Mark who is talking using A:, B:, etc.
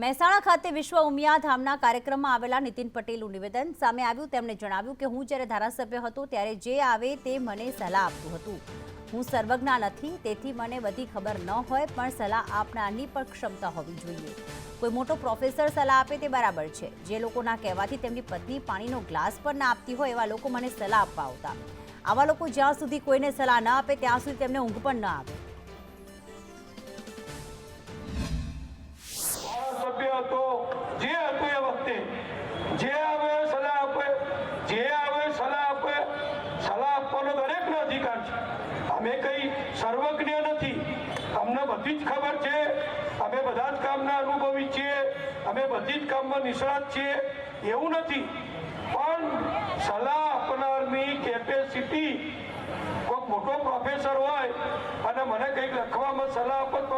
A: મહેસાણા ખાતે વિશ્વ ઉમિયા ધામના કાર્યક્રમમાં આવેલા નીતિન પટેલનું નિવેદન સામે આવ્યું. તેમણે જણાવ્યું કે હું જ્યારે ધારાસભ્ય હતો ત્યારે જે આવે તે મને સલાહ આપતું હતું. હું સર્વજ્ઞા નથી, તેથી મને બધી ખબર ન હોય, પણ સલાહ આપનારની પણ ક્ષમતા હોવી જોઈએ. કોઈ મોટો પ્રોફેસર સલાહ આપે તે બરાબર છે. જે લોકોના કહેવાથી તેમની પત્ની પાણીનો ગ્લાસ પણ ના આપતી હોય એવા લોકો મને સલાહ આપવા આવતા. આવા લોકો જ્યાં સુધી કોઈને સલાહ ન આપે, ત્યાં સુધી તેમને ઊંઘ પણ ન આવે.
B: હતો. જે હતો એ વખતે. જે આવે સલાહ આપે. જે આવે સલાહ આપે. સલાહ આપવાનો દરેકનો અધિકાર છે. અમે કઈ સર્વજ્ઞ નથી. અમને બધી જ ખબર છે. અમે બધા જ કામના અનુભવી છીએ. અમે બધી જ કામમાં નિષ્ણાત છીએ. એવું નથી. પણ સલાહ આપનારની કેપેસિટી કોઈક મોટો પ્રોફેસર હોય અને મને કંઈક લખવામાં સલાહ આપત